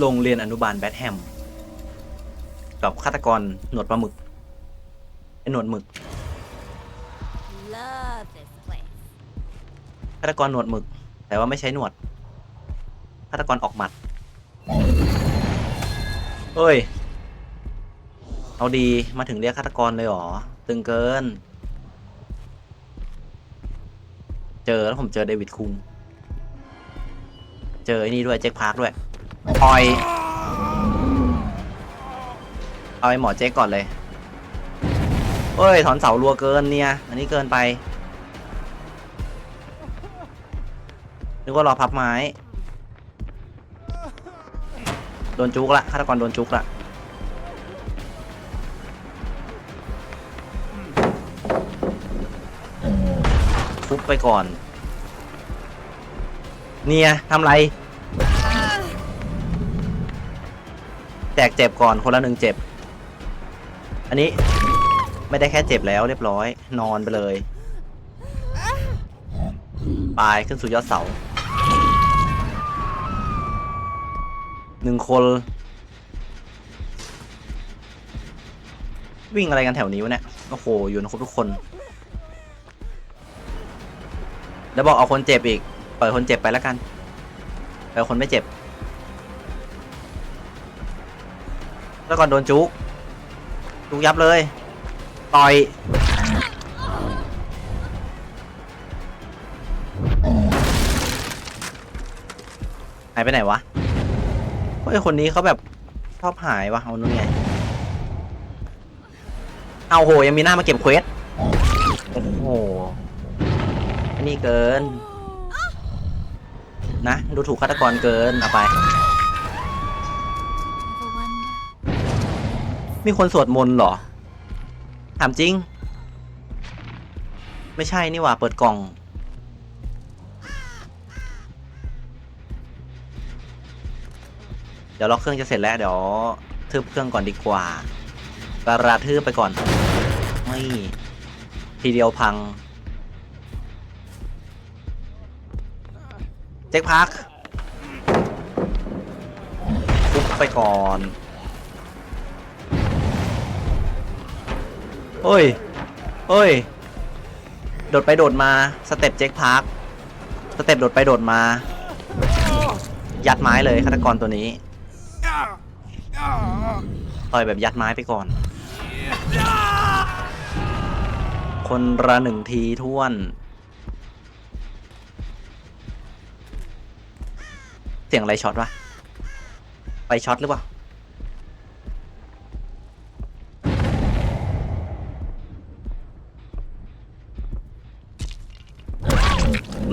โรงเรียนอนุบาลแบทแฮม กับฆาตกรหนวดปลาหมึกไอหนวดหมึก Love this place. ฆาตกรหนวดหมึก แต่ว่าไม่ใช้หนวดฆาตกรออกหมัดเฮ้ย เอาดีมาถึงเรียกฆาตกรเลยเหรอ ตึงเกิน เจอแล้วผมเจอเดวิดคุง เจอไอ้นี่ด้วย เจ็คพาร์คด้วย ออย เอาไอ้หมอเจ๊กก่อนเลยเอ้ย ถอนเสารัวเกินเนี่ย อันนี้เกินไป นึกว่ารอพับไม้ โดนจุกละฆาตกรโดนจุกละฟุบไปก่อน เนี่ยทำไร แจกเจ็บก่อนคนละหนึ่งเจ็บ อันนี้ไม่ได้แค่เจ็บแล้วเรียบร้อย นอนไปเลยไปขึ้นสู่ยอดเสาหนึ่งคน วิ่งอะไรกันแถวนี้วะเนี่ยโอ้โหอยู่นะครบทุกคน แล้วบอกเอาคนเจ็บอีกปล่อยคนเจ็บไปแล้วกันปล่อยคนไม่เจ็บ แล้วก่อนโดนจุกจุกยับเลย ต่อย หายไปไหนวะเฮ้ยคนนี้เขาแบบชอบหายวะเอานู่นไง เอาโห ยังมีหน้ามาเก็บเควส โอ้โห อันนี้เกิน นะ ดูถูกฆาตกรเกิน เอาไป มีคนสวดมนต์เหรอ ถามจริง ไม่ใช่นี่หว่า เปิดกล่อง เดี๋ยวล็อกเครื่องจะเสร็จแล้ว เดี๋ยวทืบเครื่องก่อนดีกว่า กระทืบไปก่อน ไม่ ทีเดียวพัง เจ๊กพักทุบไปก่อน เฮ้ยเฮ้ย โดดไปโดดมา สเต็ปเจ็คพาร์ค สเต็ปโดดไปโดดมา ยัดไม้เลยฆาตกรตัวนี้ ต่อยแบบยัดไม้ไปก่อน คนละหนึ่งทีท่วน เสียงอะไรช็อตวะ ไปช็อตหรือเปล่า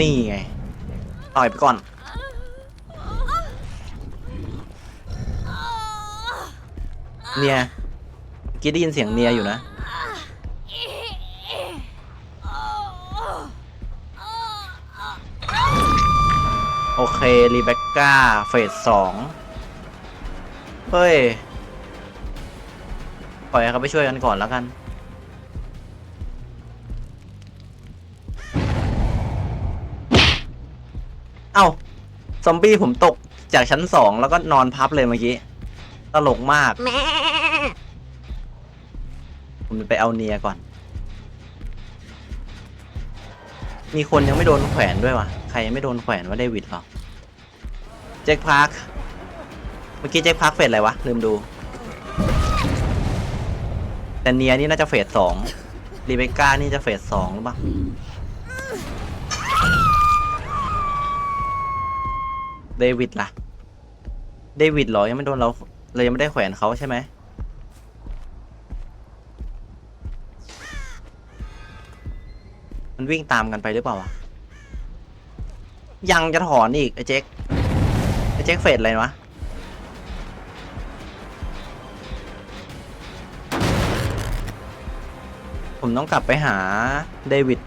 นี่ไงต่อยไปก่อน เนียเมื่อกี้ได้ยินเสียงเนียอยู่นะ โอเค รีเบคก้า เฟสสองเฮ้ย ปล่อยเขาไปช่วยกันก่อนแล้วกัน เอ้า ซอมบี้ผมตกจากชั้นสองแล้วก็นอนพับเลยเมื่อกี้ ตลกมากผมจะไปเอาเนียก่อน มีคนยังไม่โดนแขวนด้วยวะใครยังไม่โดนแขวนว่าเดวิดหรอเจ็คพาร์ค เมื่อกี้เจ็คพาร์คเฟสอะไรวะ ลืมดู แต่เนียนี่น่าจะเฟสสองรีเบคก้านี่จะเฟสสองหรือเปล่า เดวิดล่ะ เดวิดเหรอ ยังไม่โดนเราเลยยังไม่ได้แขวนเขาใช่ไหม มันวิ่งตามกันไปหรือเปล่าวะ ยังจะถอนอีกไอ้เจ๊กไอ้เจ๊กเฟดอะไรวะผมต้องกลับไปหาเดวิด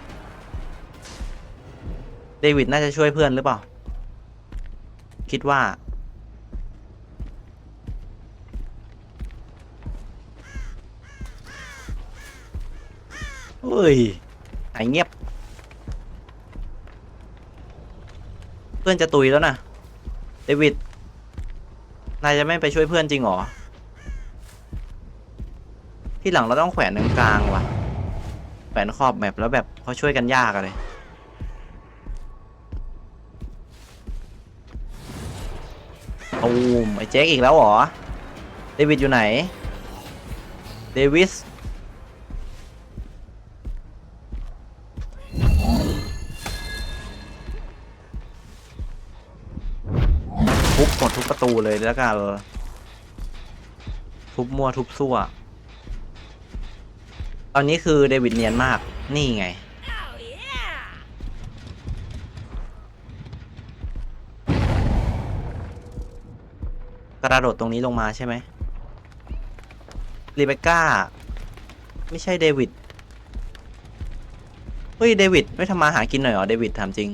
เดวิดน่าจะช่วยเพื่อนหรือเปล่า คิดว่า เฮ้ยหายเงียบ เพื่อนจะตุยแล้วนะเดวิด นายจะไม่ไปช่วยเพื่อนจริงหรอ ที่หลังเราต้องแขวนตรงกลางว่ะ แขวนขอบแมปแล้วแบบเขาช่วยกันยากอะเลย ตูมไอ้เจ๊กอีกแล้วเหรอ เดวิดอยู่ไหน เดวิส ทุบหมดทุกประตูเลยแล้วกัน ทุบมั่วทุบซั่ว ตอนนี้คือเดวิดเนียนมาก นี่ไง กระโดดตรงนี้ลงมาใช่ไหมรีเบคก้า ไม่ใช่เดวิด เฮ้ย เดวิด ไม่ทำมาหากินหน่อยเหรอ เดวิดถามจริง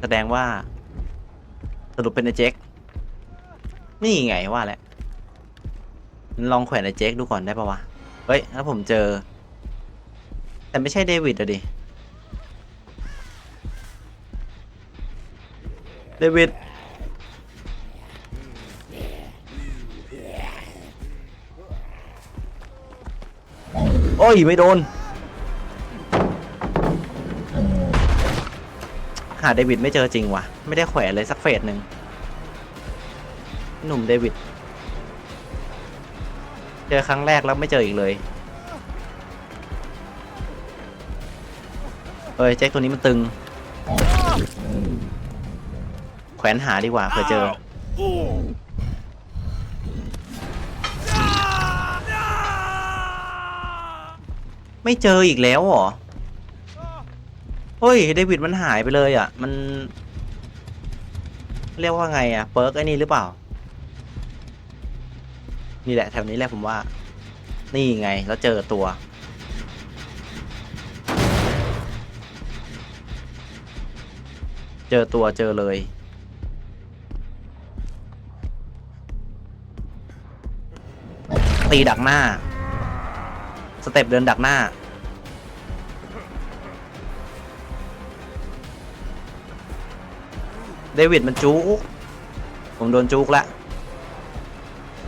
แสดงว่า สรุปเป็นไอ้เจ๊กนี่ไงว่าแหละ ลองแขวนไอ้เจ๊กดูก่อนได้ปะวะ เฮ้ย ถ้าผมเจอ แต่ไม่ใช่เดวิดอะดิ เดวิด โอ้ยไม่โดน หาเดวิดไม่เจอจริงวะไม่ได้แขวนเลยสักเฟสหนึ่งหนุ่มเดวิด เจอครั้งแรกแล้วไม่เจออีกเลยเอ้ยแจ็คตัวนี้มันตึง แขวนหาดีกว่าเผื่อเจอ ไม่เจออีกแล้วเหรอ เฮ้ยเดวิดมันหายไปเลยอะ มัน เรียกว่าไงอะเปิร์กไอ้นี่หรือเปล่า นี่แหละแถวนี้แหละผมว่า นี่ไงแล้วเจอตัวเจอตัวเจอเลย ตีดักหน้า สเต็ปเดินดักหน้า เดวิดมันจุกผมโดนจุกแล้ว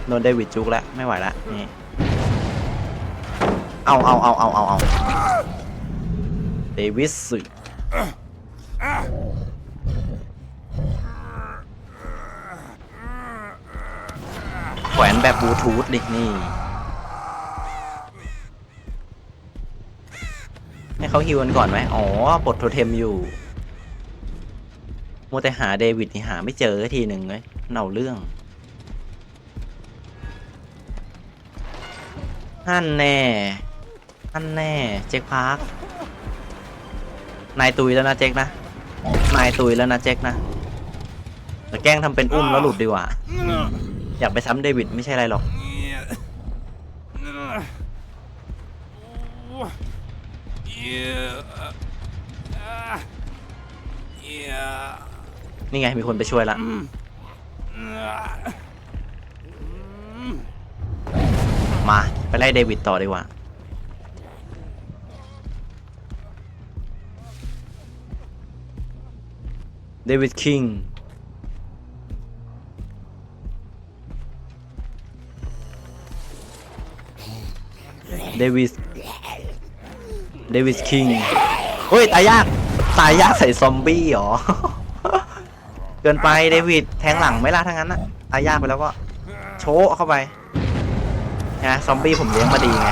โดนเดวิดจุกแล้วไม่ไหวล้วนี่เอาเอาเอาเอาเอาเอาเดวิสสึแขวนแบบบลูทูธดิ นี่ ให้ เขาฮิวกันก่อนไหมอ๋อปลดโทเทมอยู่มัวแต่หาเดวิดนี่หาไม่เจอสักทีหนึ่งเลยเน่าเรื่องนั่นแน่นั่นแน่ เจ๊กพาร์คนายตุยแล้วนะเจ๊กนะ นายตุยแล้วนะเจ๊กนะแต่แกล้งทำเป็นอุ้มแล้วหลุดดีกว่า อยากไปซ้ำเดวิดไม่ใช่อะไรหรอก นี่ไงมีคนไปช่วยละมาไปไล่เดวิดต่อดีกว่า เดวิดคิงเดวิส เดวิสคิงเฮ้ย ตายยาก ตายยากใส่ซอมบี้เหรอ เกินไปเดวิดแทงหลังไม่ล่ะทั้งนั้นนะตายยากไปแล้วก็โชว์เข้าไปนะซอมบี้ผมเลี้ยงมาดีไง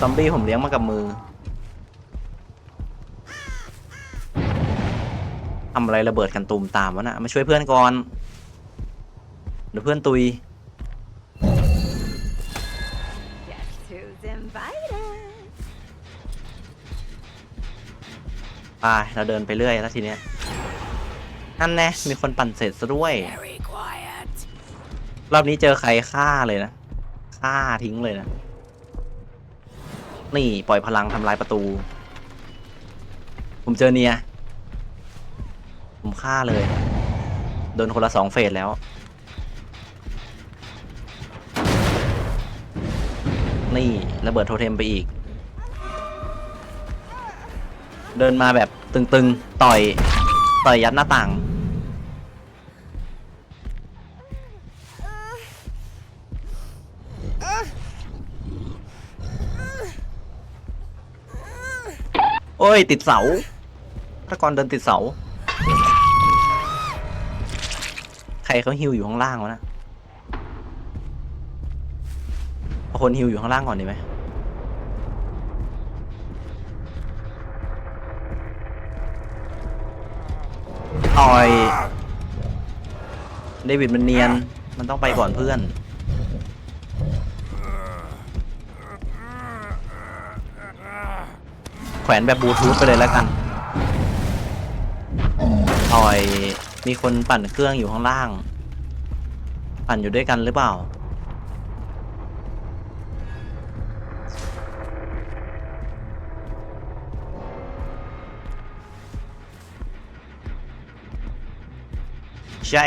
ซอมบี้ผมเลี้ยงมากับมือทำอะไรระเบิดกันตูมตามวะนะมาช่วยเพื่อนก่อนเดี๋ยวเพื่อนตุยไปเราเดินไปเรื่อยแล้วทีเนี้ย นั่นแน่มีคนปั่นเสร็จซะด้วย Very quiet. รอบนี้เจอใครฆ่าเลยนะฆ่าทิ้งเลยนะ นี่ปล่อยพลังทำลายประตู ผมเจอเนีย ผมฆ่าเลย โดนคนละสองเฟสแล้ว นี่ระเบิดโทเทมไปอีก เดินมาแบบตึงๆ ต่อย ต่อยยัดหน้าต่าง โอ้ย ติดเสาฆาตกรเดินติดเสา ใครเขาฮิวอยู่ข้างล่างวะนะเอาคนฮิวอยู่ข้างล่างก่อนดีไหมต่อย เดวิดมันเนียน มันต้องไปก่อนเพื่อน แขวนแบบบลูทูธไปเลยแล้วกันต่อยมีคนปั่นเครื่องอยู่ข้างล่าง ปั่นอยู่ด้วยกันหรือเปล่า ใช่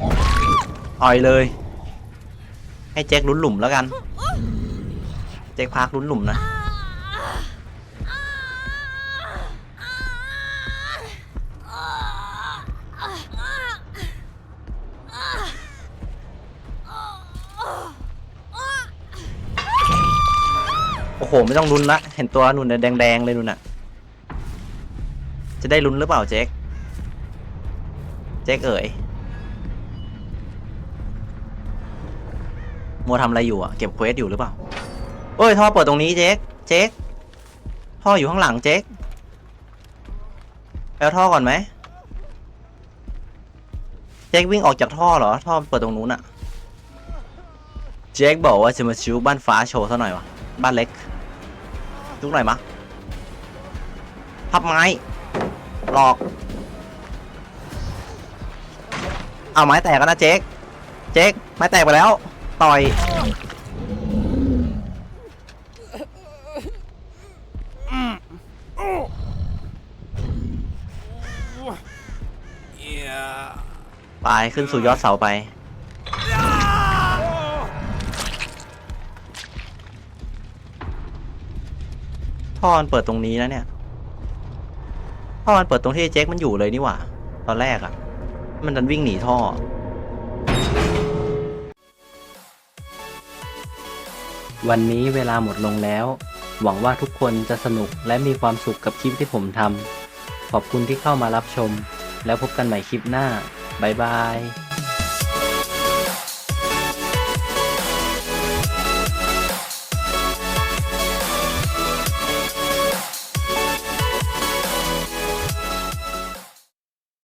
อ๋อ่อยเลย ให้แจ็คลุ้นหลุมแล้วกัน แจ็คพาร์คลุ้นหลุมนะ โอ้โห ไม่ต้องลุ้นละ เห็นตัวนุ่นน่แดงๆเลยนุ่นน่ะจะได้ลุ้นหรือเปล่าเจ๊กเจ๊กเอ๋ยมัวทำอะไรอยู่อะ เก็บเควสอยู่หรือเปล่า โอ้ยท่อเปิดตรงนี้เจ๊กเจ๊กท่ออยู่ข้างหลังเจ๊กไปเอาท่อก่อนไหมเจ๊กวิ่งออกจากท่อเหรอ ท่อเปิดตรงนู้นอะเจ๊กบอกว่าจะมาชิวบ้านฟ้าโชว์ซะหน่อยวะบ้านเล็กจุกหน่อยมะพับไม้หลอก เอาไม้แตกกันนะเจ๊กเจ๊กไม้แตกไปแล้ว ต่อย ไปขึ้นสู่ยอดเสาไป ท่อมันเปิดตรงนี้นะเนี่ย ท่อมันเปิดตรงที่เจ๊กมันอยู่เลยนี่หว่า ตอนแรกอะ่ะ มันดันวิ่งหนีท่อวันนี้เวลาหมดลงแล้ว หวังว่าทุกคนจะสนุกและมีความสุขกับคลิปที่ผมทำ ขอบคุณที่เข้ามารับชม แล้วพบกันใหม่คลิปหน้า บ๊ายบาย